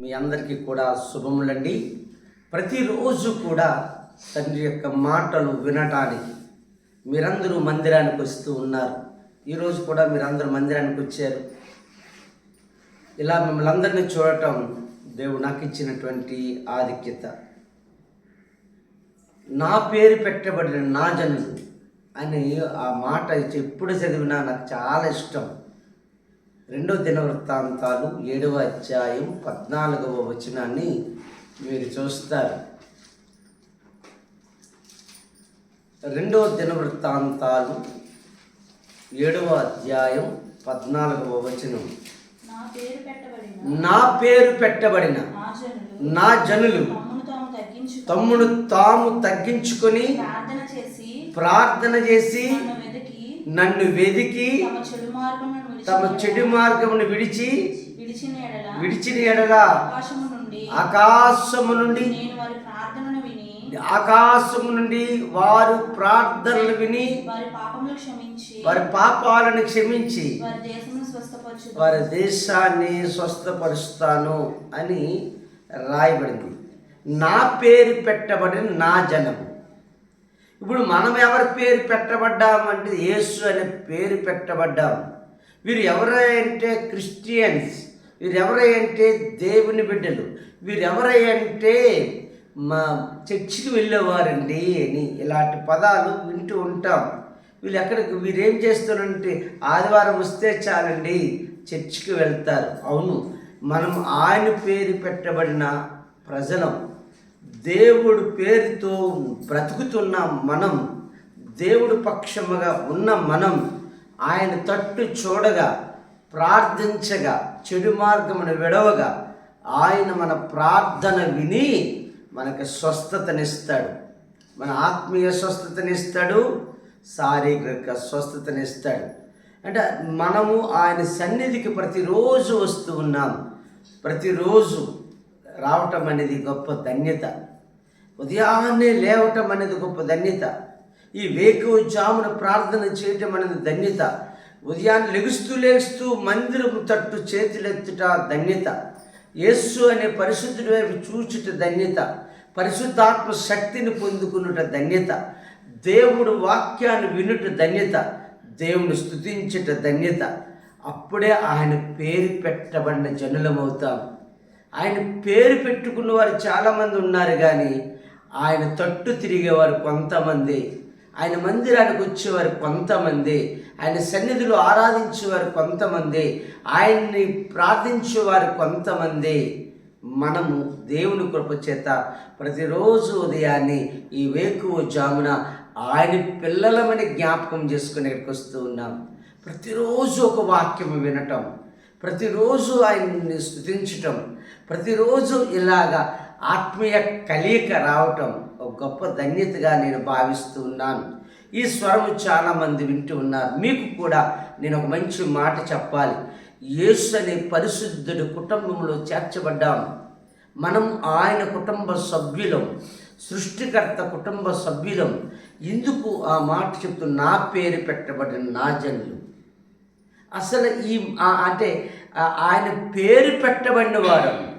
మీ అందరికీ కూడా శుభములండి. ప్రతిరోజు కూడా తండ్రి యొక్క మాటలు వినటానికి మీరందరూ మందిరానికి వస్తూ ఉన్నారు. ఈరోజు కూడా మీరందరూ మందిరానికి వచ్చారు. ఇలా మిమ్మల్ని అందరినీ చూడటం దేవుడు నాకు ఇచ్చినటువంటి ఆధిక్యత. నా పేరు పెట్టబడిన నా జనులు అని ఆ మాట ఎప్పుడు చదివినా నాకు చాలా ఇష్టం. రెండో దినవృత్తాంతాలు ఏడవ అధ్యాయం పద్నాలుగవ వచనాన్ని మీరు చూస్తారు. రెండవ దినవృత్తాంతాలు ఏడవ అధ్యాయం పద్నాలుగవ వచనం. నా పేరు పెట్టబడిన నా జనులు తమ్మును తాము తగ్గించు తమ్ముడు తాము తగ్గించుకొని ప్రార్థన చేసి నన్ను వెదికి తమ చెడు మార్గమును విడిచి విడిచిన ఎడల ఆకాశము నుండి ఆకాశము నుండి వారి ప్రార్థనలు విని వారి పాపాలను క్షమించి వారి దేశాన్ని స్వస్థపరుస్తాను అని రాయబడింది. నా పేరు పెట్టబడిన నా జనము. ఇప్పుడు మనం ఎవరి పేరు పెట్టబడ్డామంటే యేసు అనే పేరు పెట్టబడ్డాం వీరు ఎవరంటే క్రిస్టియన్స్ వీరెవరంటే దేవుని బిడ్డలు వీరెవరంటే మా చర్చికి వెళ్ళేవారండి అని ఇలాంటి పదాలు వింటూ ఉంటాం. వీళ్ళు ఎక్కడికి వీరేం చేస్తారంటే ఆదివారం వస్తే చాలండి చర్చికి వెళ్తారు. అవును మనం ఆయన పేరు పెట్టబడిన ప్రజలం దేవుడు పేరుతో బ్రతుకుతున్న మనం దేవుడు పక్షముగా ఉన్న మనం ఆయన తట్టు చూడగా ప్రార్థించగా చెడు మార్గమును విడవగా ఆయన మన ప్రార్థన విని మనకు స్వస్థతనిస్తాడు. మన ఆత్మీయ స్వస్థతనిస్తాడు శారీరక స్వస్థతనిస్తాడు. అంటే మనము ఆయన సన్నిధికి ప్రతిరోజు వస్తూ ఉన్నాం. ప్రతిరోజు రావటం అనేది గొప్ప ధన్యత. ఉదయాన్నే లేవటం అనేది గొప్ప ధన్యత. ఈ వేకువ జామున ప్రార్థన చేయటం అనేది ధన్యత. ఉదయాన్నే లెగుస్తూ లేగుస్తూ మందిరం తట్టు చేతులెత్తుట ధన్యత. యేస్సు అనే పరిశుద్ధుడి వైపు చూచుట ధన్యత. పరిశుద్ధాత్మ శక్తిని పొందుకునుట ధన్యత. దేవుడు వాక్యాన్ని వినుట ధన్యత. దేవుని స్థుతించుట ధన్యత. అప్పుడే ఆయన పేరు పెట్టబడిన జనులమవుతాం. ఆయన పేరు పెట్టుకున్న వారు చాలామంది ఉన్నారు కానీ ఆయన తట్టు తిరిగేవారు కొంతమంది. ఆయన మందిరానికి వచ్చేవారు కొంతమంది ఆయన సన్నిధిలో ఆరాధించేవారు కొంతమంది ఆయన్ని ప్రార్థించేవారు కొంతమంది. మనము దేవుని కృప చేత ప్రతిరోజు ఉదయాన్నే ఈ వేకువ జామున ఆయన పిల్లలమని జ్ఞాపకం చేసుకుని ఇక్కడికి వస్తూ ఉన్నాం. ప్రతిరోజు ఒక వాక్యం వినటం. ప్రతిరోజు ఆయన్ని స్థుతించటం ప్రతిరోజు ఇలాగా ఆత్మీయ కలియక రావటం ఒక గొప్ప ధన్యతగా నేను భావిస్తూ ఉన్నాను. ఈ స్వరము చాలామంది వింటూ ఉన్నారు. మీకు కూడా నేను ఒక మంచి మాట చెప్పాలి. యేసు అనే పరిశుద్ధుడి కుటుంబంలో చేర్చబడ్డాము మనం ఆయన కుటుంబ సభ్యులం సృష్టికర్త కుటుంబ సభ్యులం. ఎందుకు ఆ మాట చెప్తూ నా పేరు పెట్టబడిన నా జనులు. అసలు ఈ అంటే ఆయన పేరు పెట్టబడిన వారం.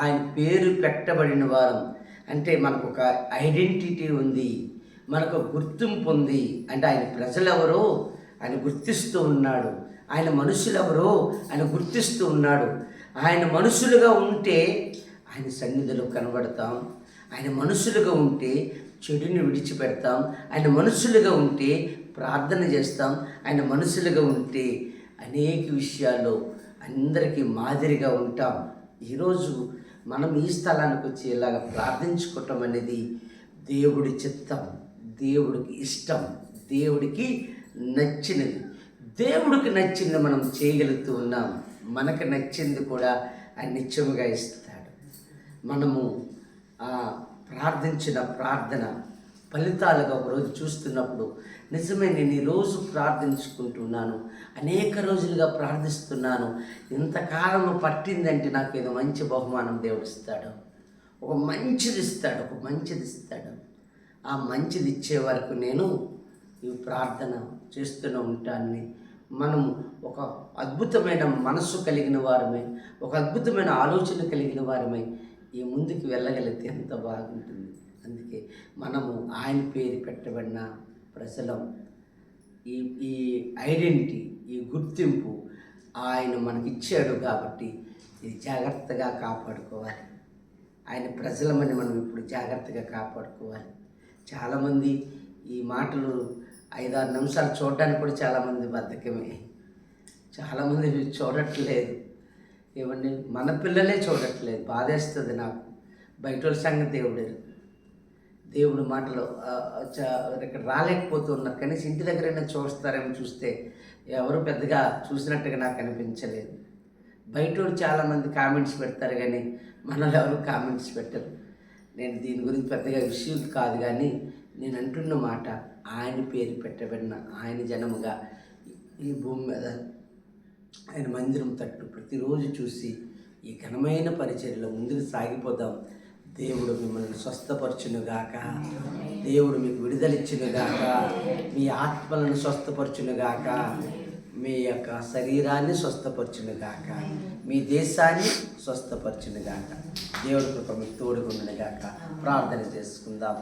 ఆయన పేరు పెట్టబడిన వారం. అంటే మనకు ఒక ఐడెంటిటీ ఉంది. మనకు గుర్తింపు ఉంది. అంటే ఆయన ప్రజలెవరో ఆయన గుర్తిస్తూ ఉన్నాడు. ఆయన మనుషులెవరో ఆయన గుర్తిస్తూ ఉన్నాడు. ఆయన మనుషులుగా ఉంటే ఆయన సన్నిధిలో కనబడతాం. ఆయన మనుషులుగా ఉంటే చెడుని విడిచిపెడతాం. ఆయన మనుషులుగా ఉంటే ప్రార్థన చేస్తాం. ఆయన మనుషులుగా ఉంటే అనేక విషయాల్లో అందరికీ మాదిరిగా ఉంటాం. ఈరోజు మనం ఈ స్థలానికి వచ్చి ఇలాగ ప్రార్థించుకోవటం అనేది దేవుడి చిత్తం దేవుడికి ఇష్టం దేవుడికి నచ్చినది. దేవుడికి నచ్చింది మనం చేయగలుగుతూ ఉన్నాం. మనకు నచ్చింది కూడా ఆయన నిత్యముగా ఇస్తాడు. మనము ఆ ప్రార్థించిన ప్రార్థన ఫలితాలుగా ఒకరోజు చూస్తున్నప్పుడు నిజమే నేను ఈరోజు ప్రార్థించుకుంటున్నాను. అనేక రోజులుగా ప్రార్థిస్తున్నాను. ఇంతకాలం పట్టిందంటే నాకు ఏదో మంచి బహుమానం దేవుడు ఇస్తాడు. ఒక మంచిది ఇస్తాడు ఒక మంచిది ఇస్తాడు. ఆ మంచిది ఇచ్చే వరకు నేను ఈ ప్రార్థన చేస్తూనే ఉంటానని. మనము ఒక అద్భుతమైన మనస్సు కలిగిన వారమే ఒక అద్భుతమైన ఆలోచన కలిగిన వారమే ఈ ముందుకు వెళ్ళగలిగితే ఎంత బాగుంటుంది. అందుకే మనము ఆయన పేరు పెట్టబడిన ప్రజలం. ఈ ఈ ఐడెంటిటీ ఈ గుర్తింపు ఆయన మనకిచ్చాడు కాబట్టి ఇది జాగ్రత్తగా కాపాడుకోవాలి. ఆయన ప్రజలమని మనం ఇప్పుడు జాగ్రత్తగా కాపాడుకోవాలి. చాలామంది ఈ మాటలు ఐదారు నిమిషాలు చూడడానికి కూడా చాలామంది బద్ధకమే. చాలామంది చూడట్లేదు. ఏమండి? మన పిల్లలే చూడట్లేదు. బాధేస్తుంది నాకు. బయట వాళ్ళ సంగతి దేవుడు దేవుడు మాటలు ఇక్కడ రాలేకపోతున్నారు. కనీసం ఇంటి దగ్గరైనా చూస్తారేమో చూస్తే ఎవరు పెద్దగా చూసినట్టుగా నాకు అనిపించలేదు. బయట చాలామంది కామెంట్స్ పెడతారు కానీ మనలో ఎవరు కామెంట్స్ పెట్టరు. నేను దీని గురించి పెద్దగా విషయం కాదు కానీ నేను అంటున్న మాట ఆయన పేరు పెట్టబడిన ఆయన జనముగా ఈ భూమి మీద ఆయన మందిరం తట్టు ప్రతిరోజు చూసి ఈ ఘనమైన పరిచర్యలో ముందుకు సాగిపోదాం. దేవుడు మిమ్మల్ని స్వస్థపరచునుగాక. దేవుడు మీకు విడుదలిచ్చునుగాక. మీ ఆత్మలను స్వస్థపరచునుగాక. మీ యొక్క శరీరాన్ని స్వస్థపరచునుగాక. మీ దేశాన్ని స్వస్థపరచునుగాక. దేవుడి కృప మీకు తోడుకునుగాక ప్రార్థన చేసుకుందాం.